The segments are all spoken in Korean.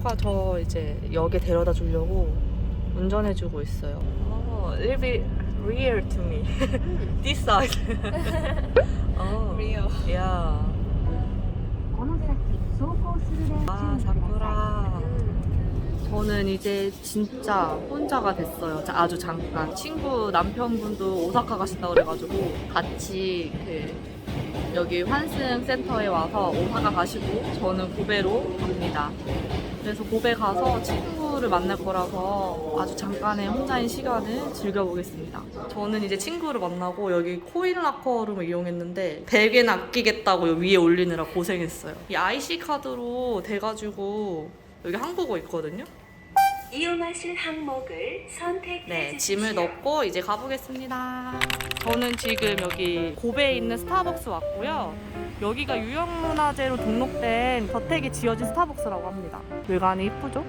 친구가 저 이제 역에 데려다 주려고 운전해 주고 있어요. 어, oh, it'll be real to me. 음. This side. oh, real. Yeah. 아, 사쿠라. 저는 이제 진짜 혼자가 됐어요. 아주 잠깐. 친구 남편분도 오사카 가신다 그래가지고 같이 그 여기 환승 센터에 와서 오사카 가시고 저는 고베로 갑니다. 그래서 고베 가서 친구를 만날 거라서 아주 잠깐의 혼자인 시간을 즐겨보겠습니다. 저는 이제 친구를 만나고 여기 코인 라커룸을 이용했는데 100엔 아끼겠다고 위에 올리느라 고생했어요. 이 IC 카드로 돼가지고 여기 한국어 있거든요. 이용하실 항목을 선택해 네, 주십시오. 짐을 넣고 이제 가보겠습니다. 저는 지금 여기 고베에 있는 스타벅스 왔고요. 여기가 유형문화재로 등록된 저택에 지어진 스타벅스라고 합니다. 외관이 이쁘죠?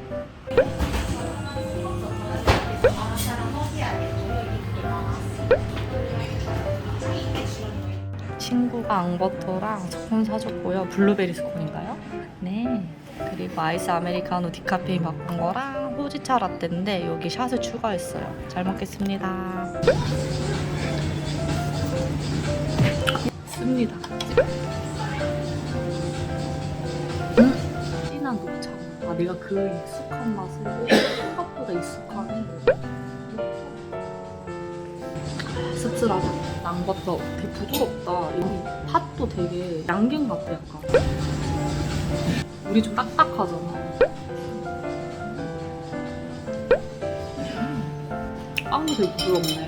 친구가 앙버터랑 스콘 사줬고요. 블루베리 스콘인가요? 네. 그리고 아이스 아메리카노 디카페인 바꾼 거랑 호지차 라떼인데 여기 샷을 추가했어요. 잘 먹겠습니다. 아 내가 그 익숙한 맛을 생각보다 익숙하네. 아, 씁쓸하다. 앙버터 되게 부드럽다. 여기 팥도 되게 양갱 같아 약간. 우리 좀 딱딱하잖아. 음. 빵도 되게 부드럽네.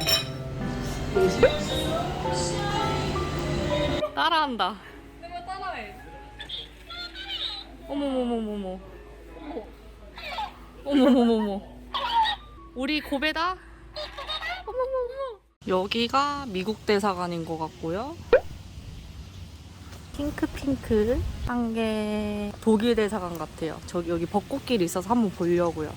따라한다. 어머머머머머. 어머머머머. 우리 고배다. 어머머머. 여기가 미국 대사관인 것 같고요. 핑크 핑크 한 게 독일 대사관 같아요. 저기 여기 벚꽃길이 있어서 한번 보려고요.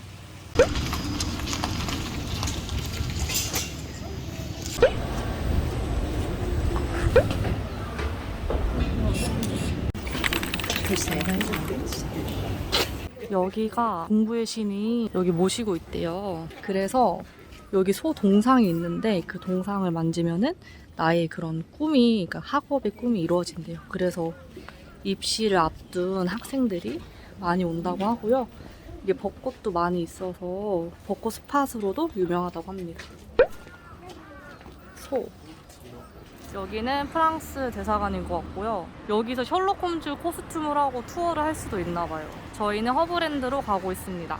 여기가 공부의 신이 여기 모시고 있대요. 그래서 여기 소 동상이 있는데 그 동상을 만지면은 나의 그런 꿈이, 그러니까 학업의 꿈이 이루어진대요. 그래서 입시를 앞둔 학생들이 많이 온다고 하고요. 이게 벚꽃도 많이 있어서 벚꽃 스팟으로도 유명하다고 합니다. 소. 여기는 프랑스 대사관인 것 같고요. 여기서 셜록 홈즈 코스튬을 하고 투어를 할 수도 있나 봐요. 저희는 허브랜드로 가고 있습니다.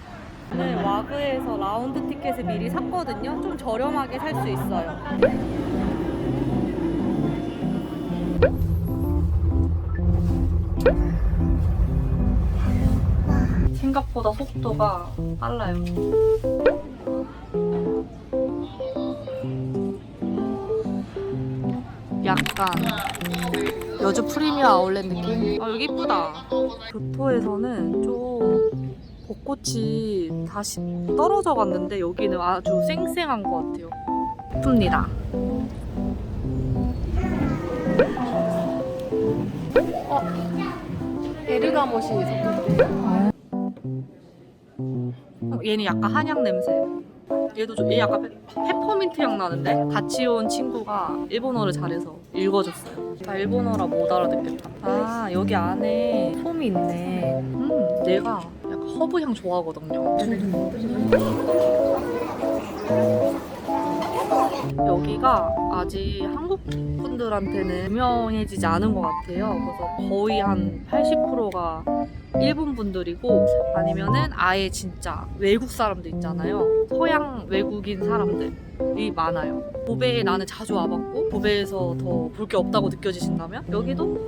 오늘 와그에서 라운드 티켓을 미리 샀거든요. 좀 저렴하게 살 수 있어요. 생각보다 속도가 빨라요. 약간 여주 프리미어 아울렛 느낌? 아 여기 이쁘다. 교토에서는 좀 벚꽃이 다시 떨어져 갔는데 여기는 아주 쌩쌩한 것 같아요. 예쁩니다. 베르가못이 섞여. 어, 얘는 약간 한약 냄새. 얘도 좀, 얘 약간 페, 페퍼민트 향 나는데? 같이 온 친구가 일본어를 잘해서 읽어줬어요. 나 일본어라 못 알아듣겠다. 아, 여기 안에 솜이 있네. 음, 내가 약간 허브 향 좋아하거든요. 여기가 아직 한국 분들한테는 유명해지지 않은 것 같아요. 그래서 거의 한 80%가 일본 분들이고 아니면은 아예 진짜 외국 사람들 있잖아요. 서양 외국인 사람들이 많아요. 고베에 나는 자주 와봤고 고베에서 더 볼 게 없다고 느껴지신다면 여기도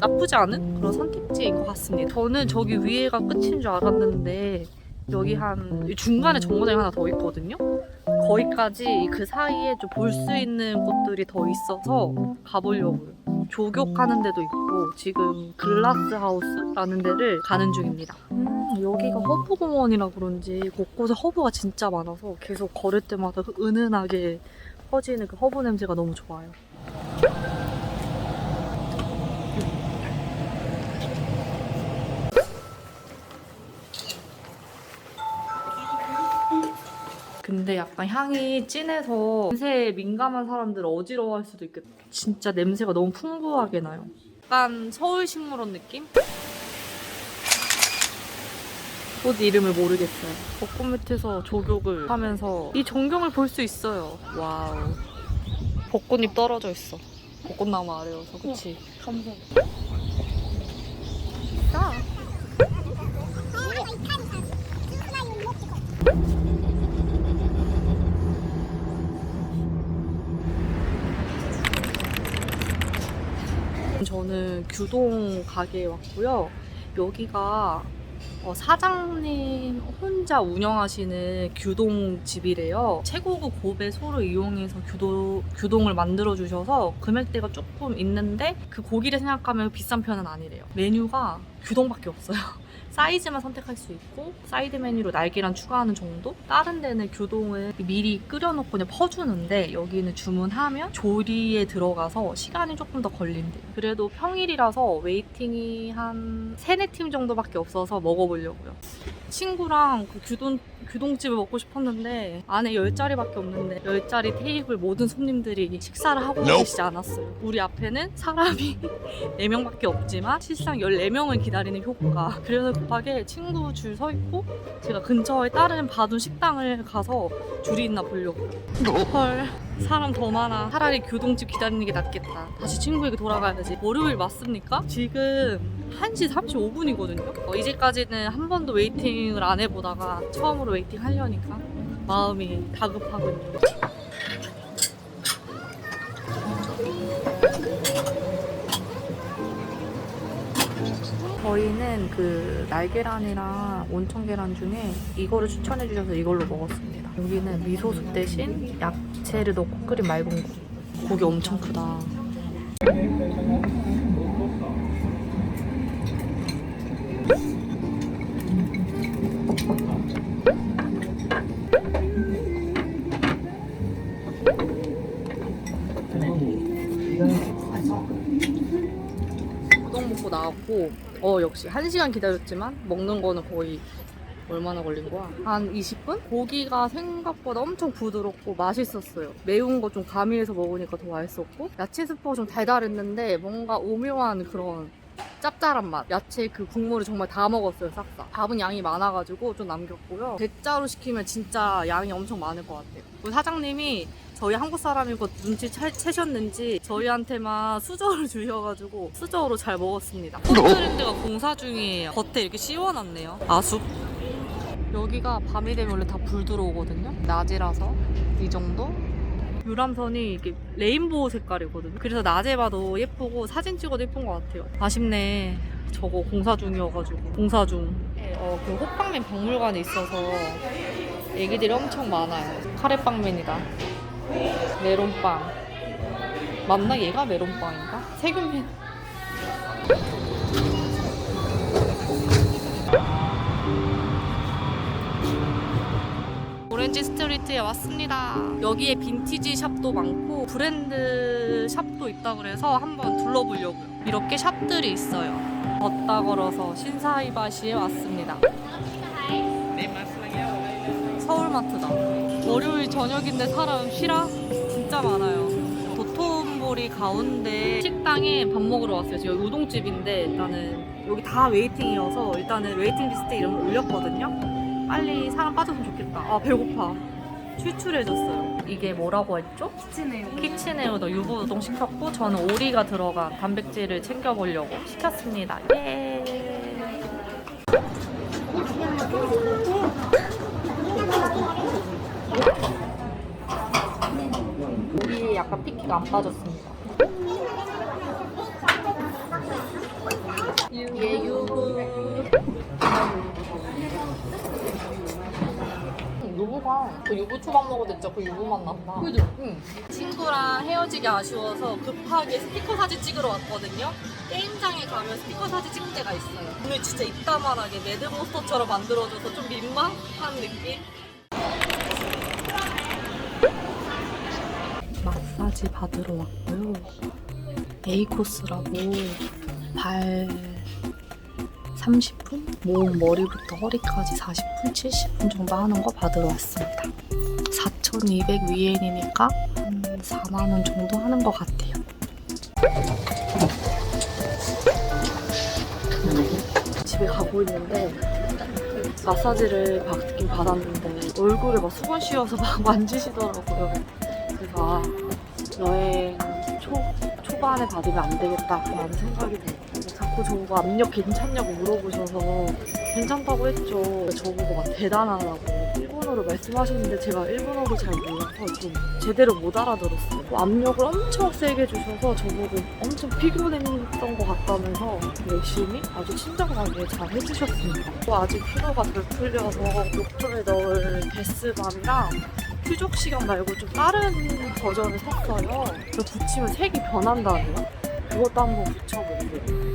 나쁘지 않은 그런 선택지인 것 같습니다. 저는 저기 위에가 끝인 줄 알았는데 여기 한 중간에 정거장이 하나 더 있거든요. 거기까지 그 사이에 좀 볼 수 있는 곳들이 더 있어서 가보려고요. 조격하는 데도 있고 지금 글라스 하우스라는 데를 가는 중입니다. 음, 여기가 허브 공원이라 그런지 곳곳에 허브가 진짜 많아서 계속 걸을 때마다 그 은은하게 퍼지는 그 허브 냄새가 너무 좋아요. 근데 약간 향이 진해서 냄새에 민감한 사람들 어지러워할 수도 있겠다. 진짜 냄새가 너무 풍부하게 나요. 약간 서울 식물원 느낌? 꽃 이름을 모르겠어요. 벚꽃 밑에서 조격을 하면서 이 전경을 볼 수 있어요. 와우. 벚꽃잎 떨어져 있어. 벚꽃나무 아래여서, 그치? 감성. 저는 규동 가게에 왔고요. 여기가 어, 사장님 혼자 운영하시는 규동 집이래요. 최고급 고배 소를 이용해서 규도, 규동을 만들어 주셔서 금액대가 조금 있는데 그 고기를 생각하면 비싼 편은 아니래요. 메뉴가 규동밖에 없어요. 사이즈만 선택할 수 있고 사이드 메뉴로 날계란 추가하는 정도? 다른 데는 규동을 미리 끓여놓고 그냥 퍼주는데 여기는 주문하면 조리에 들어가서 시간이 조금 더 걸린대요. 그래도 평일이라서 웨이팅이 한 3, 4팀 정도밖에 없어서 먹어보려고요. 친구랑 그 규동, 규동집을 먹고 싶었는데 안에 10자리밖에 없는데 10자리 테이블 모든 손님들이 식사를 하고 계시지 않았어요. 우리 앞에는 사람이 4명밖에 없지만 실상 14명을 기다리는 효과. 그래서 급하게 친구 줄 서 있고 제가 근처에 다른 봐둔 식당을 가서 줄이 있나 보려고. 헐. 사람 더 많아. 차라리 교동집 기다리는 게 낫겠다. 다시 친구에게 돌아가야지. 월요일 맞습니까? 지금 1시 35분이거든요. 어, 이제까지는 한 번도 웨이팅을 안 해보다가 처음으로 웨이팅 하려니까 마음이 다급하군요. 저희는 그 날계란이랑 온천 계란 중에 이거를 추천해 주셔서 이걸로 먹었습니다. 여기는 미소숲 대신 야채를 넣고 끓인 맑은 국. 고기 엄청 크다. 우동 먹고 나왔고 어 역시 1시간 기다렸지만 먹는 거는 거의 얼마나 걸린 거야? 한 20분? 고기가 생각보다 엄청 부드럽고 맛있었어요. 매운 거 좀 가미해서 먹으니까 더 맛있었고 야채 스프가 좀 달달했는데 뭔가 오묘한 그런 짭짤한 맛. 야채 그 국물을 정말 다 먹었어요, 싹싹. 밥은 양이 많아가지고 좀 남겼고요. 대짜로 시키면 진짜 양이 엄청 많을 것 같아요. 우리 사장님이 저희 한국 사람이고 눈치 채, 채셨는지 저희한테만 수저를 주셔가지고 수저로 잘 먹었습니다. 콘트랜드가 공사 중이에요. 겉에 이렇게 씌워놨네요. 아숲. 여기가 밤이 되면 원래 다 불 들어오거든요. 낮이라서 이 정도? 유람선이 이게 레인보우 색깔이거든요. 그래서 낮에 봐도 예쁘고 사진 찍어도 예쁜 것 같아요. 아쉽네. 저거 공사 중이어가지고 공사 중. 어, 그 호빵맨 박물관에 있어서 애기들이 엄청 많아요. 카레빵맨이다. 메론빵. 맞나 얘가 메론빵인가? 세균맨. 오렌지 스트리트에 왔습니다. 여기에 빈티지 샵도 많고 브랜드 샵도 있다 그래서 한번 둘러보려고요. 이렇게 샵들이 있어요. 걷다 걸어서 신사이바시에 왔습니다. 서울마트다. 월요일 저녁인데 사람 쉬라? 진짜 많아요. 도톤보리 가운데 식당에 밥 먹으러 왔어요. 지금 여기 우동집인데 일단은 여기 다 웨이팅이어서 일단은 웨이팅 리스트에 이름을 올렸거든요. 빨리 사람 빠졌으면 좋겠 다. 아 배고파. 출출해졌어요. 이게 뭐라고 했죠? 키친에요. 키친에어더 유부 우동 시켰고 저는 오리가 들어간 단백질을 챙겨보려고 시켰습니다. 예. 오리에 약간 피키가 안 빠졌습니다. 예 유부. 유부가 그 유부 초밥 먹어도 진짜 그 유부 맛 난다. 그죠? 응. 친구랑 헤어지기 아쉬워서 급하게 스티커 사진 찍으러 왔거든요. 게임장에 가면 스티커 사진 찍는 데가 있어요. 오늘 진짜 이따만하게 매드모스터처럼 만들어줘서 좀 민망한 느낌? 마사지 받으러 왔고요. A 코스라고 발 30분? 몸 머리부터 허리까지 40분, 70분 정도 하는 거 받으러 왔습니다. 4,200 위엔이니까 한 4만 원 정도 하는 것 같아요. 집에 가고 있는데 마사지를 받긴 받았는데 얼굴에 막 수건 씌워서 막 만지시더라고요. 그래서 아, 여행 초, 초반에 받으면 안 되겠다라는 생각이 들어요. 자꾸 저보고 압력 괜찮냐고 물어보셔서 괜찮다고 했죠. 저보고 막 대단하다고 일본어로 말씀하셨는데 제가 일본어를 잘 몰라서 좀 제대로 못 알아들었어요. 또 압력을 엄청 세게 주셔서 저보고 엄청 피곤했던 것 같다면서 열심히 아주 친절하게 잘 해주셨습니다. 또 아직 피로가 덜 풀려서 욕조에 넣을 데스밤이랑 휴족 시간 말고 좀 다른 버전을 샀어요. 그 붙이면 색이 변한다네요. 그것도 한번 붙여볼게요.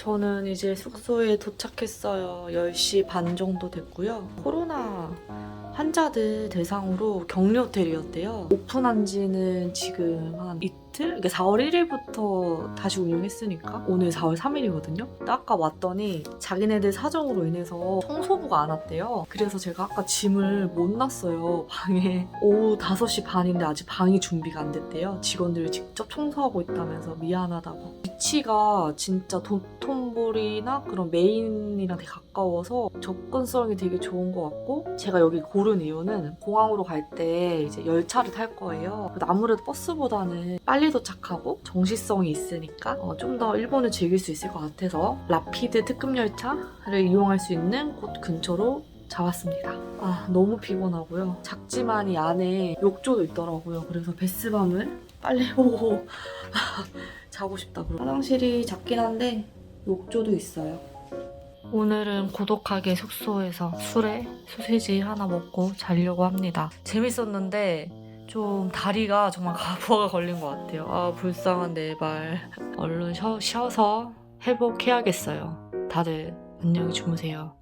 저는 이제 숙소에 도착했어요. 10시 반 정도 됐고요. 코로나 환자들 대상으로 격리 호텔이었대요. 오픈한 지는 지금 한 이틀? 이게 4월 1일부터 다시 운영했으니까 오늘 4월 3일이거든요. 근데 아까 왔더니 자기네들 사정으로 인해서 청소부가 안 왔대요. 그래서 제가 아까 짐을 못 놨어요. 방에. 오후 5시 반인데 아직 방이 준비가 안 됐대요. 직원들이 직접 청소하고 있다면서 미안하다고. 위치가 진짜 도톤보리나 그런 메인이랑 되게 가까워서 접근성이 되게 좋은 것 같고 제가 여기 고른 이유는 공항으로 갈 때 이제 열차를 탈 거예요. 아무래도 버스보다는 빨리 도착하고 정시성이 있으니까 어, 좀 더 일본을 즐길 수 있을 것 같아서 라피드 특급 열차를 이용할 수 있는 곳 근처로 잡았습니다. 아 너무 피곤하고요. 작지만 이 안에 욕조도 있더라고요. 그래서 베스밤을 빨리 보고 자고 싶다. 그러고 화장실이 작긴 한데 욕조도 있어요. 오늘은 고독하게 숙소에서 술에 소세지 하나 먹고 자려고 합니다. 재밌었는데 좀 다리가 정말 가부가 걸린 것 같아요. 아 불쌍한 내 발. 얼른 쉬, 쉬어서 회복해야겠어요. 다들 안녕히 주무세요.